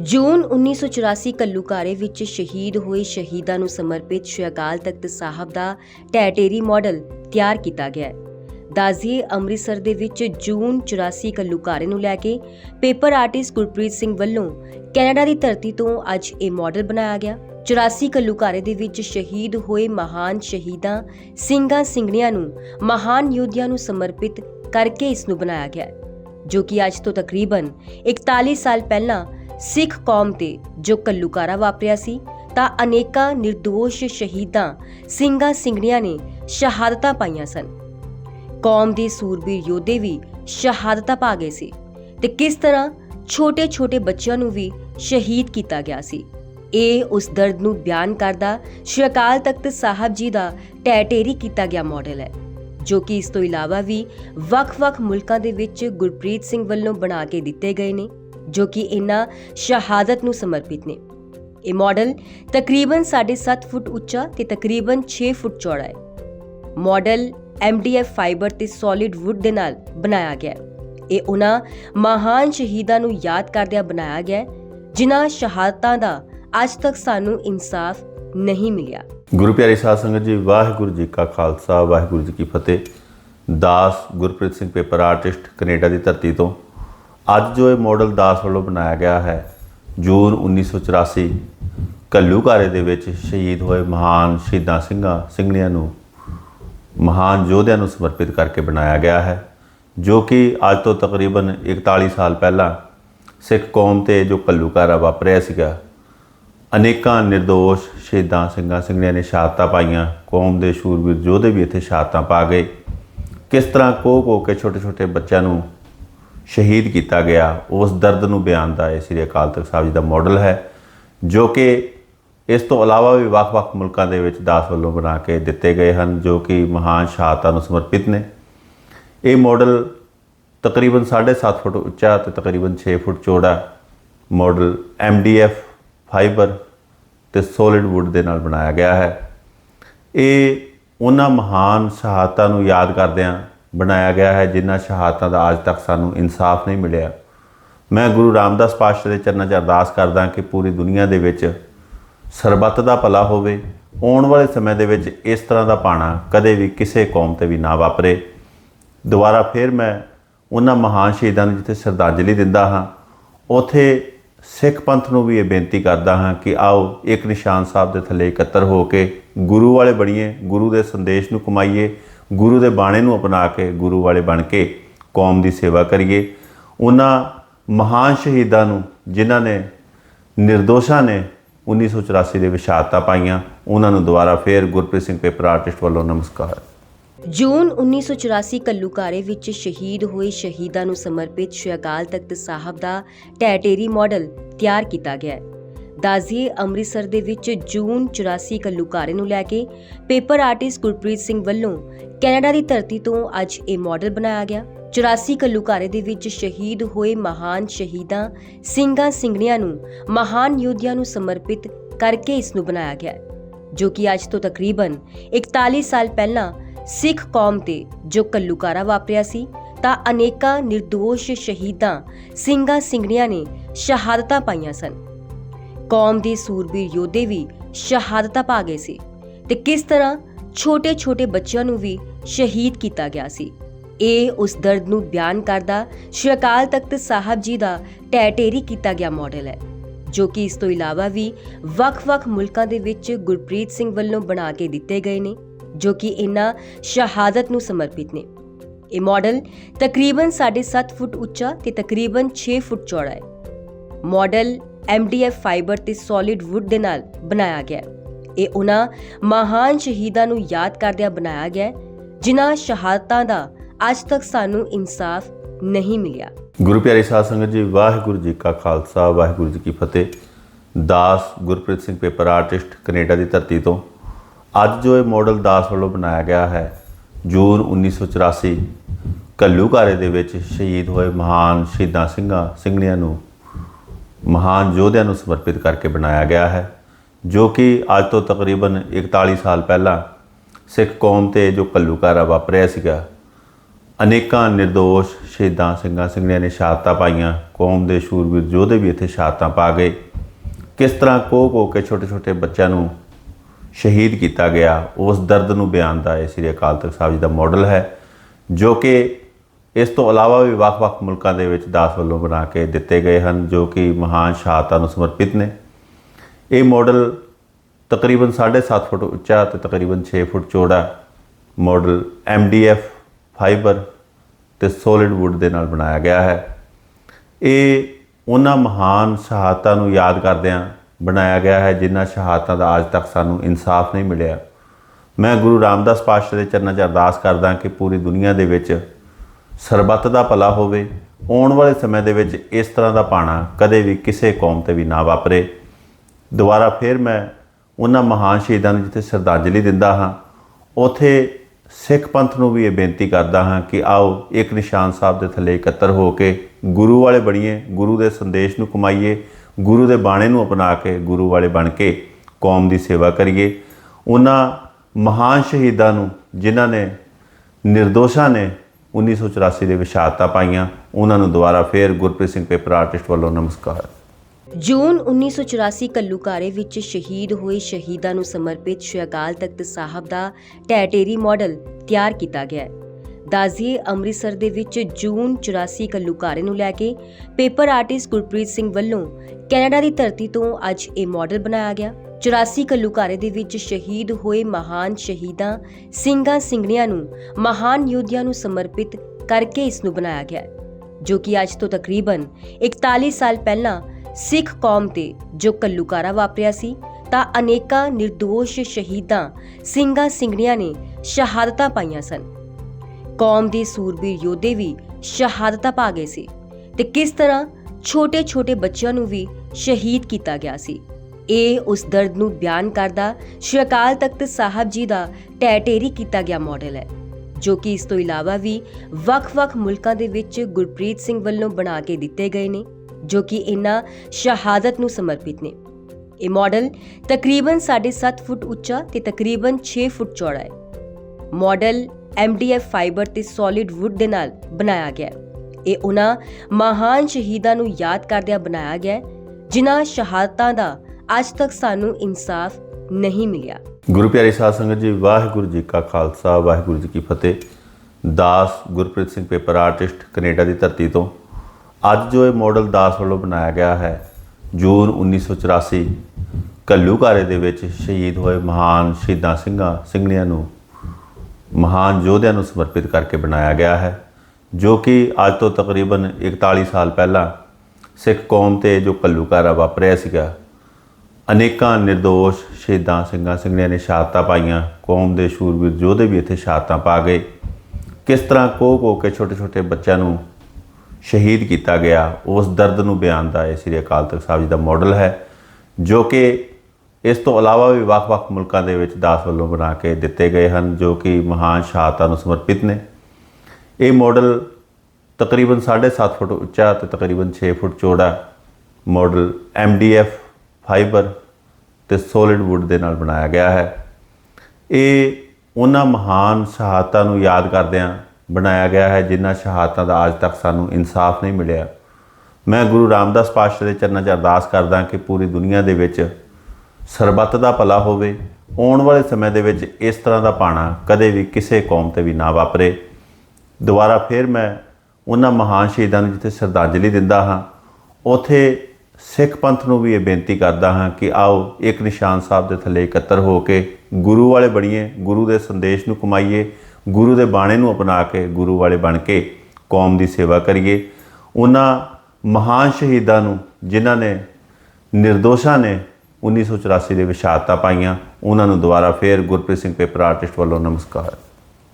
ਜੂਨ 1984 ਕੱਲੂਕਾਰੇ ਵਿੱਚ ਸ਼ਹੀਦ ਹੋਏ ਸ਼ਹੀਦਾਂ ਨੂੰ ਸਮਰਪਿਤ ਸ਼੍ਰੀ ਅਕਾਲ ਤਖਤ ਸਾਹਿਬ ਦਾ ਟੈਟੇਰੀ ਮਾਡਲ ਤਿਆਰ ਕੀਤਾ ਗਿਆ ਹੈ। ਦਾਜ਼ੀਏ ਅੰਮ੍ਰਿਤਸਰ ਦੇ ਵਿੱਚ ਜੂਨ 84 ਕੱਲੂਕਾਰੇ ਨੂੰ ਲੈ ਕੇ ਪੇਪਰ ਆਰਟਿਸਟ ਗੁਰਪ੍ਰੀਤ ਸਿੰਘ ਵੱਲੋਂ ਕੈਨੇਡਾ ਦੀ ਧਰਤੀ ਤੋਂ ਅੱਜ ਇਹ ਮਾਡਲ ਬਣਾਇਆ ਗਿਆ। 84 ਕੱਲੂਕਾਰੇ ਦੇ ਵਿੱਚ ਸ਼ਹੀਦ ਹੋਏ ਮਹਾਨ ਸ਼ਹੀਦਾਂ ਸਿੰਘਾਂ ਸਿੰਘਣੀਆਂ ਨੂੰ ਮਹਾਨ ਯੋਧਿਆਂ ਨੂੰ ਸਮਰਪਿਤ ਕਰਕੇ ਇਸ ਨੂੰ ਬਣਾਇਆ ਗਿਆ ਜੋ ਕਿ ਅੱਜ ਤੋਂ ਤਕਰੀਬਨ 41 ਸਾਲ ਪਹਿਲਾਂ ਸਿੱਖ ਕੌਮ ਤੇ ਜੋ ਕੱਲੂਕਾਰਾ ਵਾਪਰਿਆ ਸੀ, ਤਾਂ ਅਨੇਕਾਂ નિર્ਦੋਸ਼ ਸ਼ਹੀਦਾਂ ਸਿੰਘਾਂ ਸਿੰਘਣੀਆਂ ਨੇ ਸ਼ਹਾਦਤਾਂ ਪਾਈਆਂ ਸਨ। ਕੌਮ ਦੇ ਸੂਰਬੀਰ ਯੋਧੇ ਵੀ ਸ਼ਹਾਦਤਾਂ ਪਾ ਗਏ ਸੀ ਤੇ ਕਿਸ ਤਰ੍ਹਾਂ ਛੋਟੇ-ਛੋਟੇ ਬੱਚਿਆਂ ਨੂੰ ਵੀ ਸ਼ਹੀਦ ਕੀਤਾ ਗਿਆ ਸੀ। ਇਹ ਉਸ ਦਰਦ ਨੂੰ ਬਿਆਨ ਕਰਦਾ ਸ਼੍ਰੀ ਅਕਾਲ ਤਖਤ ਸਾਹਿਬ ਜੀ ਦਾ ਟੈਟੇਰੀ ਕੀਤਾ ਗਿਆ ਮਾਡਲ ਹੈ, ਜੋ ਕਿ ਇਸ ਤੋਂ ਇਲਾਵਾ ਵੀ ਵੱਖ-ਵੱਖ ਮੁਲਕਾਂ ਦੇ ਵਿੱਚ ਗੁਰਪ੍ਰੀਤ ਸਿੰਘ ਵੱਲੋਂ ਬਣਾ ਕੇ ਦਿੱਤੇ ਗਏ ਨੇ। ਜੋ ਕਿ ਇਹਨਾਂ ਸ਼ਹਾਦਤ ਨੂੰ ਸਮਰਪਿਤ ਨੇ। ਇਹ ਮਾਡਲ ਤਕਰੀਬਨ 7.5 ਫੁੱਟ ਉੱਚਾ ਤੇ ਤਕਰੀਬਨ 6 ਫੁੱਟ ਚੌੜਾ ਹੈ। ਮਾਡਲ MDF ਫਾਈਬਰ ਤੇ ਸੋਲਿਡ ਵੁੱਡ ਦੇ ਨਾਲ ਬਣਾਇਆ ਗਿਆ ਹੈ। ਇਹ ਉਹਨਾਂ ਮਹਾਨ ਸ਼ਹੀਦਾਂ ਨੂੰ ਯਾਦ ਕਰਦਿਆਂ ਬਣਾਇਆ ਗਿਆ ਜਿਨ੍ਹਾਂ ਸ਼ਹਾਦਤਾਂ ਦਾ ਅੱਜ ਤੱਕ ਸਾਨੂੰ ਇਨਸਾਫ ਨਹੀਂ ਮਿਲਿਆ। ਗੁਰੂ ਪਿਆਰੇ ਸਾਧ ਸੰਗਤ ਜੀ, ਵਾਹਿਗੁਰੂ ਜੀ ਕਾ ਖਾਲਸਾ, ਵਾਹਿਗੁਰੂ ਜੀ ਕੀ ਫਤਿਹ। ਦਾਸ Gurpreet Singh paper artist Canada ਦੀ ਧਰਤੀ ਤੋਂ ਅੱਜ ਜੋ ਇਹ ਮਾਡਲ ਦਾਸ ਵੱਲੋਂ ਬਣਾਇਆ ਗਿਆ ਹੈ, ਜੂਨ 1984 ਕੱਲੂਕਾਰੇ ਦੇ ਵਿੱਚ ਸ਼ਹੀਦ ਹੋਏ ਮਹਾਨ ਸ਼ਹੀਦਾਂ ਸਿੰਘਾਂ, ਸਿੰਘਣੀਆਂ ਨੂੰ, ਮਹਾਨ ਯੋਧਿਆਂ ਨੂੰ ਸਮਰਪਿਤ ਕਰਕੇ ਬਣਾਇਆ ਗਿਆ ਹੈ, ਜੋ ਕਿ ਅੱਜ ਤੋਂ ਤਕਰੀਬਨ 41 ਸਾਲ ਪਹਿਲਾਂ ਸਿੱਖ ਕੌਮ ਤੇ ਜੋ ਕੱਲੂਕਾਰਾ ਵਾਪਰਿਆ ਸੀਗਾ, ਅਨੇਕਾਂ નિર્ਦੋਸ਼ ਸ਼ਹੀਦਾਂ, ਸਿੰਘਾਂ, ਸਿੰਘਣੀਆਂ ਨੇ ਸ਼ਹਾਦਤਾਂ ਪਾਈਆਂ, ਕੌਮ ਦੇ ਸ਼ੂਰਵੀਰ ਯੋਧੇ ਵੀ ਇੱਥੇ ਸ਼ਹਾਦਤਾਂ ਪਾ ਗਏ। ਕਿਸ ਤਰ੍ਹਾਂ ਕੋ ਕੋ ਕੇ ਛੋਟੇ ਛੋਟੇ ਬੱਚਿਆਂ ਨੂੰ ਸ਼ਹੀਦ ਕੀਤਾ ਗਿਆ, ਉਸ ਦਰਦ ਨੂੰ ਬਿਆਨ ਦਾ ਇਹ ਸ੍ਰੀ ਅਕਾਲ ਤਖਤ ਸਾਹਿਬ ਜੀ ਦਾ ਮਾਡਲ ਹੈ, ਜੋ ਕਿ ਇਸ ਤੋਂ ਇਲਾਵਾ ਵੀ ਵੱਖ-ਵੱਖ ਮੁਲਕਾਂ ਦੇ ਵਿੱਚ ਦਾਸ ਵੱਲੋਂ ਬਣਾ ਕੇ ਦਿੱਤੇ ਗਏ ਹਨ, ਜੋ ਕਿ ਮਹਾਨ ਸ਼ਹਾਦਤਾਂ ਨੂੰ ਸਮਰਪਿਤ ਨੇ। ਇਹ ਮਾਡਲ ਤਕਰੀਬਨ 7.5 ਫੁੱਟ ਉੱਚਾ ਤੇ ਤਕਰੀਬਨ 6 ਫੁੱਟ ਚੌੜਾ ਮਾਡਲ MDF ਫਾਈਬਰ ਤੇ ਸੋਲਿਡ ਵੁੱਡ ਦੇ ਨਾਲ ਬਣਾਇਆ ਗਿਆ ਹੈ। ਇਹ ਉਹਨਾਂ ਮਹਾਨ ਸ਼ਹਾਦਤਾਂ ਨੂੰ ਯਾਦ ਕਰਦਿਆਂ ਬਣਾਇਆ ਗਿਆ ਹੈ, ਜਿਨ੍ਹਾਂ ਸ਼ਹਾਦਤਾਂ ਦਾ ਅੱਜ ਤੱਕ ਸਾਨੂੰ ਇਨਸਾਫ ਨਹੀਂ ਮਿਲਿਆ। ਮੈਂ ਗੁਰੂ ਰਾਮਦਾਸ ਪਾਤਸ਼ਾਹ ਦੇ ਚਰਨਾਂ 'ਚ ਅਰਦਾਸ ਕਰਦਾ ਕਿ ਪੂਰੀ ਦੁਨੀਆ ਦੇ ਵਿੱਚ ਸਰਬੱਤ ਦਾ ਭਲਾ ਹੋਵੇ। ਆਉਣ ਵਾਲੇ ਸਮੇਂ ਦੇ ਵਿੱਚ ਇਸ ਤਰ੍ਹਾਂ ਦਾ ਪਾਣਾ ਕਦੇ ਵੀ ਕਿਸੇ ਕੌਮ ਤੇ ਵੀ ਨਾ ਵਾਪਰੇ। ਦੁਬਾਰਾ ਫਿਰ ਮੈਂ ਉਹਨਾਂ ਮਹਾਨ ਸ਼ਹੀਦਾਂ ਨੂੰ ਜਿੱਥੇ ਸ਼ਰਧਾਂਜਲੀ ਦਿੰਦਾ ਹਾਂ, ਉਥੇ ਸਿੱਖ ਪੰਥ ਨੂੰ ਵੀ ਇਹ ਬੇਨਤੀ ਕਰਦਾ ਹਾਂ ਕਿ ਆਓ ਇੱਕ ਨਿਸ਼ਾਨ ਸਾਹਿਬ ਦੇ ਥੱਲੇ ਇਕੱਤਰ ਹੋ ਕੇ ਗੁਰੂ ਵਾਲੇ ਬਣੀਏ, ਗੁਰੂ ਦੇ ਸੰਦੇਸ਼ ਨੂੰ ਕਮਾਈਏ ਗੁਰੂ ਦੇ ਬਾਣੇ ਨੂੰ ਅਪਣਾ ਕੇ, ਗੁਰੂ ਵਾਲੇ ਬਣ ਕੇ ਕੌਮ ਦੀ ਸੇਵਾ ਕਰੀਏ। ਉਹਨਾਂ ਮਹਾਨ ਸ਼ਹੀਦਾਂ ਨੂੰ, ਜਿਨ੍ਹਾਂ ਨੇ ਨਿਰਦੋਸ਼ਾਂ ਨੇ 1984 ਦੇ ਵਿਸ਼ਾਦਤਾ ਪਾਈਆਂ, ਉਹਨਾਂ ਨੂੰ ਦੁਬਾਰਾ ਫੇਰ ਗੁਰਪ੍ਰੀਤ ਸਿੰਘ ਪੇਪਰ ਆਰਟਿਸਟ ਵੱਲੋਂ ਨਮਸਕਾਰ। ਜੂਨ 1984 ਕੱਲੂਕਾਰੇ ਵਿੱਚ ਸ਼ਹੀਦ ਹੋਏ ਸ਼ਹੀਦਾਂ ਨੂੰ ਸਮਰਪਿਤ ਸ਼੍ਰੀ ਅਕਾਲ ਤਖਤ ਸਾਹਿਬ ਦਾ ਟੈਟੇਰੀ ਮਾਡਲ ਤਿਆਰ ਕੀਤਾ ਗਿਆ ਹੈ। ਦਾਜ਼ੀਏ ਅੰਮ੍ਰਿਤਸਰ ਦੇ ਵਿੱਚ ਜੂਨ 84 ਕੱਲੂਕਾਰੇ ਨੂੰ ਲੈ ਕੇ ਪੇਪਰ ਆਰਟਿਸਟ ਗੁਰਪ੍ਰੀਤ ਸਿੰਘ ਵੱਲੋਂ ਕੈਨੇਡਾ ਦੀ ਧਰਤੀ ਤੋਂ ਅੱਜ ਇਹ ਮਾਡਲ ਬਣਾਇਆ ਗਿਆ। 84 ਕੱਲੂਕਾਰੇ ਦੇ ਵਿੱਚ ਸ਼ਹੀਦ ਹੋਏ ਮਹਾਨ ਸ਼ਹੀਦਾਂ ਸਿੰਘਾਂ ਸਿੰਘਣੀਆਂ ਨੂੰ ਮਹਾਨ ਯੋਧਿਆਂ ਨੂੰ ਸਮਰਪਿਤ ਕਰਕੇ ਇਸ ਨੂੰ ਬਣਾਇਆ ਗਿਆ ਜੋ ਕਿ ਅੱਜ ਤੋਂ ਤਕਰੀਬਨ 41 ਸਾਲ ਪਹਿਲਾਂ ਸਿੱਖ ਕੌਮ ਤੇ ਜੋ ਕੱਲੂਕਾਰਾ ਵਾਪਰਿਆ ਸੀ, ਤਾਂ ਅਨੇਕਾਂ નિર્ਦੋਸ਼ ਸ਼ਹੀਦਾਂ ਸਿੰਘਾਂ ਸਿੰਘਣੀਆਂ ਨੇ ਸ਼ਹਾਦਤਾਂ ਪਾਈਆਂ ਸਨ। ਕੌਮ ਦੇ ਸੂਰਬੀਰ ਯੋਧੇ ਵੀ ਸ਼ਹਾਦਤਾਂ ਪਾ ਗਏ ਸੀ ਤੇ ਕਿਸ ਤਰ੍ਹਾਂ ਛੋਟੇ-ਛੋਟੇ ਬੱਚਿਆਂ ਨੂੰ ਵੀ ਸ਼ਹੀਦ ਕੀਤਾ ਗਿਆ ਸੀ। ਇਹ ਉਸ ਦਰਦ ਨੂੰ ਬਿਆਨ ਕਰਦਾ ਸ਼੍ਰੀ ਅਕਾਲ ਤਖਤ ਸਾਹਿਬ ਜੀ ਦਾ ਟੈਟੇਰੀ ਕੀਤਾ ਗਿਆ ਮਾਡਲ ਹੈ, ਜੋ ਕਿ ਇਸ ਤੋਂ ਇਲਾਵਾ ਵੀ ਵੱਖ-ਵੱਖ ਮੁਲਕਾਂ ਦੇ ਵਿੱਚ ਗੁਰਪ੍ਰੀਤ ਸਿੰਘ ਵੱਲੋਂ ਬਣਾ ਕੇ ਦਿੱਤੇ ਗਏ ਨੇ, ਜੋ ਕਿ ਇਹਨਾਂ ਸ਼ਹਾਦਤ ਨੂੰ ਸਮਰਪਿਤ ਨੇ। ਇਹ ਮਾਡਲ ਤਕਰੀਬਨ 7.5 ਫੁੱਟ ਉੱਚਾ ਤੇ ਤਕਰੀਬਨ 6 ਫੁੱਟ ਚੌੜਾ ਹੈ। ਮਾਡਲ MDF ਫਾਈਬਰ ਤੇ ਸੋਲਿਡ ਵੁੱਡ ਦੇ ਨਾਲ ਬਣਾਇਆ ਗਿਆ ਹੈ। ਇਹ ਉਹਨਾਂ ਮਹਾਨ ਸ਼ਹੀਦਾਂ ਨੂੰ ਯਾਦ ਕਰਦਿਆਂ ਬਣਾਇਆ ਗਿਆ ਜਿਨ੍ਹਾਂ ਸ਼ਹਾਦਤਾਂ ਦਾ ਅੱਜ ਤੱਕ ਸਾਨੂੰ ਇਨਸਾਫ ਨਹੀਂ ਮਿਲਿਆ। ਗੁਰੂ ਪਿਆਰੀ ਸਾਧ ਸੰਗਤ ਜੀ, ਵਾਹਿਗੁਰੂ ਜੀ ਕਾ ਖਾਲਸਾ, ਵਾਹਿਗੁਰੂ ਜੀ ਕੀ ਫਤਿਹ। ਦਾਸ Gurpreet Singh paper artist Canada ਦੀ ਧਰਤੀ ਤੋਂ। ਅੱਜ ਜੋ ਇਹ ਮਾਡਲ ਦਾਸ ਵੱਲੋਂ ਬਣਾਇਆ ਗਿਆ ਹੈ, ਜੂਨ 1984 ਕੱਲੂਕਾਰੇ ਦੇ ਵਿੱਚ ਸ਼ਹੀਦ ਹੋਏ ਮਹਾਨ ਸ਼ਹੀਦਾਂ ਸਿੰਘਾਂ, ਸਿੰਘਣੀਆਂ ਨੂੰ ਮਹਾਨ ਯੋਧਿਆਂ ਨੂੰ ਸਮਰਪਿਤ ਕਰਕੇ ਬਣਾਇਆ ਗਿਆ ਹੈ, ਜੋ ਕਿ ਅੱਜ ਤੋਂ ਤਕਰੀਬਨ 41 ਸਾਲ ਪਹਿਲਾਂ ਸਿੱਖ ਕੌਮ ਤੇ ਜੋ ਕੱਲੂਕਾਰਾ ਵਾਪਰਿਆ ਸੀਗਾ, ਅਨੇਕਾਂ નિર્ਦੋਸ਼ ਸ਼ਹੀਦਾਂ ਸਿੰਘਾਂ ਸਿੰਘਣੀਆਂ ਨੇ ਸ਼ਹਾਦਤਾਂ ਪਾਈਆਂ, ਕੌਮ ਦੇ ਸ਼ੂਰਵੀਰ ਯੋਧੇ ਵੀ ਇੱਥੇ ਸ਼ਹਾਦਤਾਂ ਪਾ ਗਏ। ਕਿਸ ਤਰ੍ਹਾਂ ਕੋ ਕੋ ਕੇ ਛੋਟੇ ਛੋਟੇ ਬੱਚਿਆਂ ਨੂੰ ਸ਼ਹੀਦ ਕੀਤਾ ਗਿਆ, ਉਸ ਦਰਦ ਨੂੰ ਬਿਆਨ ਦਾ ਇਹ ਸ੍ਰੀ ਅਕਾਲ ਤਖਤ ਸਾਹਿਬ ਜੀ ਦਾ ਮਾਡਲ ਹੈ, ਜੋ ਕਿ ਇਸ ਤੋਂ ਇਲਾਵਾ ਵੀ ਵੱਖ-ਵੱਖ ਮੁਲਕਾਂ ਦੇ ਵਿੱਚ ਦਾਸ ਵੱਲੋਂ ਬਣਾ ਕੇ ਦਿੱਤੇ ਗਏ ਹਨ, ਜੋ ਕਿ ਮਹਾਨ ਸ਼ਹਾਦਤਾਂ ਨੂੰ ਸਮਰਪਿਤ ਨੇ। ਇਹ ਮਾਡਲ ਤਕਰੀਬਨ 7.5 ਫੁੱਟ ਉੱਚਾ ਤੇ ਤਕਰੀਬਨ 6 ਫੁੱਟ ਚੌੜਾ ਮਾਡਲ MDF ਫਾਈਬਰ ਤੇ ਸੋਲਿਡ ਵੁੱਡ ਦੇ ਨਾਲ ਬਣਾਇਆ ਗਿਆ ਹੈ। ਇਹ ਉਹਨਾਂ ਮਹਾਨ ਸ਼ਹਾਦਤਾਂ ਨੂੰ ਯਾਦ ਕਰਦਿਆਂ ਬਣਾਇਆ ਗਿਆ ਹੈ, ਜਿਨ੍ਹਾਂ ਸ਼ਹਾਦਤਾਂ ਦਾ ਅੱਜ ਤੱਕ ਸਾਨੂੰ ਇਨਸਾਫ ਨਹੀਂ ਮਿਲਿਆ। ਮੈਂ ਗੁਰੂ ਰਾਮਦਾਸ ਪਾਤਸ਼ਾਹ ਦੇ ਚਰਨਾਂ 'ਚ ਅਰਦਾਸ ਕਰਦਾ ਕਿ ਪੂਰੀ ਦੁਨੀਆ ਦੇ ਵਿੱਚ ਸਰਬੱਤ ਦਾ ਭਲਾ ਹੋਵੇ, ਆਉਣ ਵਾਲੇ ਸਮੇਂ ਦੇ ਵਿੱਚ ਇਸ ਤਰ੍ਹਾਂ ਦਾ ਪਾਣਾ ਕਦੇ ਵੀ ਕਿਸੇ ਕੌਮ ਤੇ ਵੀ ਨਾ ਵਾਪਰੇ। ਦੁਬਾਰਾ ਫਿਰ ਮੈਂ ਉਹਨਾਂ ਮਹਾਨ ਸ਼ਹੀਦਾਂ ਨੂੰ ਜਿੱਥੇ ਸ਼ਰਧਾਂਜਲੀ ਦਿੰਦਾ ਹਾਂ, ਉਥੇ ਸਿੱਖ ਪੰਥ ਨੂੰ ਵੀ ਇਹ ਬੇਨਤੀ ਕਰਦਾ ਹਾਂ ਕਿ ਆਓ ਇੱਕ ਨਿਸ਼ਾਨ ਸਾਹਿਬ ਦੇ ਥੱਲੇ ਇਕੱਤਰ ਹੋ ਕੇ ਗੁਰੂ ਵਾਲੇ ਬਣੀਏ, ਗੁਰੂ ਦੇ ਸੰਦੇਸ਼ ਨੂੰ ਕਮਾਈਏ, ਗੁਰੂ ਦੇ ਬਾਣੇ ਨੂੰ ਅਪਣਾ ਕੇ ਗੁਰੂ ਵਾਲੇ ਬਣ ਕੇ ਕੌਮ ਦੀ ਸੇਵਾ ਕਰੀਏ। ਉਹਨਾਂ ਮਹਾਨ ਸ਼ਹੀਦਾਂ ਨੂੰ ਜਿਨ੍ਹਾਂ ਨੇ, ਨਿਰਦੋਸ਼ਾਂ ਨੇ 1984 ਦੇ ਵਿੱਚ ਸ਼ਹਾਦਤਾਂ ਪਾਈਆਂ। ਉਹਨਾਂ ਨੂੰ ਦੁਬਾਰਾ ਫੇਰ ਗੁਰਪ੍ਰੀਤ ਸਿੰਘ ਪੇਪਰ ਆਰਟਿਸਟ ਵੱਲੋਂ ਨਮਸਕਾਰ। ਜੂਨ 1984 ਕੱਲੂਕਾਰੇ ਵਿੱਚ ਸ਼ਹੀਦ ਹੋਏ ਸ਼ਹੀਦਾਂ ਨੂੰ ਸਮਰਪਿਤ ਸ਼੍ਰੀ ਅਕਾਲ ਤਖਤ ਸਾਹਿਬ ਦਾ ਟੈਟੇਰੀ ਮਾਡਲ ਤਿਆਰ ਕੀਤਾ ਗਿਆ ਹੈ। ਦਾਜ਼ੀਏ ਅੰਮ੍ਰਿਤਸਰ ਦੇ ਵਿੱਚ ਜੂਨ 84 ਕੱਲੂਕਾਰੇ ਨੂੰ ਲੈ ਕੇ ਪੇਪਰ ਆਰਟਿਸਟ ਗੁਰਪ੍ਰੀਤ ਸਿੰਘ ਵੱਲੋਂ ਕੈਨੇਡਾ ਦੀ ਧਰਤੀ ਤੋਂ ਅੱਜ ਇਹ ਮਾਡਲ ਬਣਾਇਆ ਗਿਆ। 84 ਕੱਲੂਕਾਰੇ ਦੇ ਵਿੱਚ ਸ਼ਹੀਦ ਹੋਏ ਮਹਾਨ ਸ਼ਹੀਦਾਂ ਸਿੰਘਾਂ ਸਿੰਘਣੀਆਂ ਨੂੰ, ਮਹਾਨ ਯੋਧਿਆਂ ਨੂੰ ਸਮਰਪਿਤ ਕਰਕੇ ਇਸ ਨੂੰ ਬਣਾਇਆ ਗਿਆ ਜੋ ਕਿ ਅੱਜ ਤੋਂ ਤਕਰੀਬਨ 41 ਸਾਲ ਪਹਿਲਾਂ ਸਿੱਖ ਕੌਮ ਤੇ ਜੋ ਕੱਲੂਕਾਰਾ ਵਾਪਰਿਆ ਸੀ, ਤਾਂ ਅਨੇਕਾਂ નિર્ਦੋਸ਼ ਸ਼ਹੀਦਾਂ ਸਿੰਘਾਂ ਸਿੰਘਣੀਆਂ ਨੇ ਸ਼ਹਾਦਤਾਂ ਪਾਈਆਂ ਸਨ। ਕੌਮ ਦੇ ਸੂਰਬੀਰ ਯੋਧੇ ਵੀ ਸ਼ਹਾਦਤਾਂ ਪਾ ਗਏ ਸੀ ਤੇ ਕਿਸ ਤਰ੍ਹਾਂ ਛੋਟੇ-ਛੋਟੇ ਬੱਚਿਆਂ ਨੂੰ ਵੀ ਸ਼ਹੀਦ ਕੀਤਾ ਗਿਆ ਸੀ। ਇਹ ਉਸ ਦਰਦ ਨੂੰ ਬਿਆਨ ਕਰਦਾ, ਸ਼੍ਰੀ ਅਕਾਲ ਤਖਤ ਸਾਹਿਬ ਜੀ ਦਾ ਟੈਟੇਰੀ ਕੀਤਾ ਗਿਆ ਮਾਡਲ ਹੈ, ਜੋ ਕਿ ਇਸ ਤੋਂ ਇਲਾਵਾ ਵੀ ਵੱਖ-ਵੱਖ ਮੁਲਕਾਂ ਦੇ ਵਿੱਚ ਗੁਰਪ੍ਰੀਤ ਸਿੰਘ ਵੱਲੋਂ ਬਣਾ ਕੇ ਦਿੱਤੇ ਗਏ ਨੇ, ਜੋ ਕਿ ਇਹਨਾਂ ਸ਼ਹਾਦਤ ਨੂੰ ਸਮਰਪਿਤ ਨੇ। ਇਹ ਮਾਡਲ ਤਕਰੀਬਨ 7.5 ਫੁੱਟ ਉੱਚਾ ਤੇ ਤਕਰੀਬਨ 6 ਫੁੱਟ ਚੌੜਾ ਹੈ। ਮਾਡਲ MDF ਫਾਈਬਰ ਤੇ ਸੋਲਿਡ ਵੁੱਡ ਦੇ ਨਾਲ ਬਣਾਇਆ ਗਿਆ ਇਹ ਉਹਨਾਂ ਮਹਾਨ ਸ਼ਹੀਦਾਂ ਨੂੰ ਯਾਦ ਕਰਦਿਆਂ ਬਣਾਇਆ ਗਿਆ ਜਿਨ੍ਹਾਂ ਸ਼ਹਾਦਤਾਂ ਦਾ ਅੱਜ ਤੱਕ ਸਾਨੂੰ ਇਨਸਾਫ ਨਹੀਂ ਮਿਲਿਆ। ਗੁਰੂ ਪਿਆਰੇ ਸਾਧ ਸੰਗਤ ਜੀ, ਵਾਹਿਗੁਰੂ ਜੀ ਕਾ ਖਾਲਸਾ, ਵਾਹਿਗੁਰੂ ਜੀ ਕੀ ਫਤਿਹ। ਦਾਸ Gurpreet Singh paper artist Canada ਦੀ ਧਰਤੀ ਤੋਂ। ਅੱਜ ਜੋ ਇਹ ਮਾਡਲ ਦਾਸ ਵੱਲੋਂ ਬਣਾਇਆ ਗਿਆ ਹੈ, ਜੂਨ 1984 ਕੱਲੂਕਾਰੇ ਦੇ ਵਿੱਚ ਸ਼ਹੀਦ ਹੋਏ ਮਹਾਨ ਸ਼ਹੀਦਾਂ ਸਿੰਘਾਂ, ਸਿੰਘਣੀਆਂ ਨੂੰ, ਮਹਾਨ ਯੋਧਿਆਂ ਨੂੰ ਸਮਰਪਿਤ ਕਰਕੇ ਬਣਾਇਆ ਗਿਆ ਹੈ, ਜੋ ਕਿ ਅੱਜ ਤੋਂ ਤਕਰੀਬਨ 41 ਸਾਲ ਪਹਿਲਾਂ ਸਿੱਖ ਕੌਮ ਤੇ ਜੋ ਕੱਲੂਕਾਰਾ ਵਾਪਰਿਆ ਸੀਗਾ ਅਨੇਕਾਂ નિર્ਦੋਸ਼ ਸ਼ਹੀਦਾਂ ਸਿੰਘਾਂ ਸਿੰਘਣੀਆਂ ਨੇ ਸ਼ਹਾਦਤਾਂ ਪਾਈਆਂ। ਕੌਮ ਦੇ ਸ਼ੂਰਵੀਰ ਯੋਧੇ ਵੀ ਇੱਥੇ ਸ਼ਹਾਦਤਾਂ ਪਾ ਗਏ। ਕਿਸ ਤਰ੍ਹਾਂ ਕੋ ਕੋ ਕੇ ਛੋਟੇ ਛੋਟੇ ਬੱਚਿਆਂ ਨੂੰ ਸ਼ਹੀਦ ਕੀਤਾ ਗਿਆ, ਉਸ ਦਰਦ ਨੂੰ ਬਿਆਨ ਦਾ ਇਹ ਸ੍ਰੀ ਅਕਾਲ ਤਖਤ ਸਾਹਿਬ ਜੀ ਦਾ ਮਾਡਲ ਹੈ, ਜੋ ਕਿ ਇਸ ਤੋਂ ਇਲਾਵਾ ਵੀ ਵੱਖ-ਵੱਖ ਮੁਲਕਾਂ ਦੇ ਵਿੱਚ ਦਾਸ ਵੱਲੋਂ ਬਣਾ ਕੇ ਦਿੱਤੇ ਗਏ ਹਨ, ਜੋ ਕਿ ਮਹਾਨ ਸ਼ਹਾਦਤਾਂ ਨੂੰ ਸਮਰਪਿਤ ਨੇ। ਇਹ ਮਾਡਲ ਤਕਰੀਬਨ 7.5 ਫੁੱਟ ਉੱਚਾ ਤੇ ਤਕਰੀਬਨ 6 ਫੁੱਟ ਚੌੜਾ ਮਾਡਲ MDF ਫਾਈਬਰ ਤੇ ਸੋਲਿਡ ਵੁੱਡ ਦੇ ਨਾਲ ਬਣਾਇਆ ਗਿਆ ਹੈ। ਇਹ ਉਹਨਾਂ ਮਹਾਨ ਸ਼ਹਾਦਤਾਂ ਨੂੰ ਯਾਦ ਕਰਦਿਆਂ ਬਣਾਇਆ ਗਿਆ ਹੈ, ਜਿਨ੍ਹਾਂ ਸ਼ਹਾਦਤਾਂ ਦਾ ਅੱਜ ਤੱਕ ਸਾਨੂੰ ਇਨਸਾਫ ਨਹੀਂ ਮਿਲਿਆ। ਮੈਂ ਗੁਰੂ ਰਾਮਦਾਸ ਪਾਤਸ਼ਾਹ ਦੇ ਚਰਨਾਂ 'ਚ ਅਰਦਾਸ ਕਰਦਾ ਕਿ ਪੂਰੀ ਦੁਨੀਆ ਦੇ ਵਿੱਚ ਸਰਬੱਤ ਦਾ ਭਲਾ ਹੋਵੇ। ਆਉਣ ਵਾਲੇ ਸਮੇਂ ਦੇ ਵਿੱਚ ਇਸ ਤਰ੍ਹਾਂ ਦਾ ਪਾਣਾ ਕਦੇ ਵੀ ਕਿਸੇ ਕੌਮ ਤੇ ਵੀ ਨਾ ਵਾਪਰੇ। ਦੁਬਾਰਾ ਫਿਰ ਮੈਂ ਉਹਨਾਂ ਮਹਾਨ ਸ਼ਹੀਦਾਂ ਨੂੰ ਜਿੱਥੇ ਸ਼ਰਧਾਂਜਲੀ ਦਿੰਦਾ ਹਾਂ, ਉਥੇ ਸਿੱਖ ਪੰਥ ਨੂੰ ਵੀ ਇਹ ਬੇਨਤੀ ਕਰਦਾ ਹਾਂ ਕਿ ਆਓ ਇੱਕ ਨਿਸ਼ਾਨ ਸਾਹਿਬ ਦੇ ਥੱਲੇ ਇਕੱਤਰ ਹੋ ਕੇ ਗੁਰੂ ਵਾਲੇ ਬਣੀਏ, ਗੁਰੂ ਦੇ ਸੰਦੇਸ਼ ਨੂੰ ਕਮਾਈਏ, ਗੁਰੂ ਦੇ ਬਾਣੇ ਨੂੰ ਅਪਣਾ ਕੇ ਗੁਰੂ ਵਾਲੇ ਬਣ ਕੇ ਕੌਮ ਦੀ ਸੇਵਾ ਕਰੀਏ। ਉਹਨਾਂ ਮਹਾਨ ਸ਼ਹੀਦਾਂ ਨੂੰ ਜਿਨ੍ਹਾਂ ਨੇ ਨਿਰਦੋਸ਼ਾਂ ਨੇ 1984 ਦੇ ਵਿੱਚ ਸ਼ਹਾਦਤਾਂ ਪਾਈਆਂ, ਉਹਨਾਂ ਨੂੰ ਦੁਬਾਰਾ ਫੇਰ ਗੁਰਪ੍ਰੀਤ ਸਿੰਘ ਪੇਪਰ ਆਰਟਿਸਟ ਵੱਲੋਂ ਨਮਸਕਾਰ।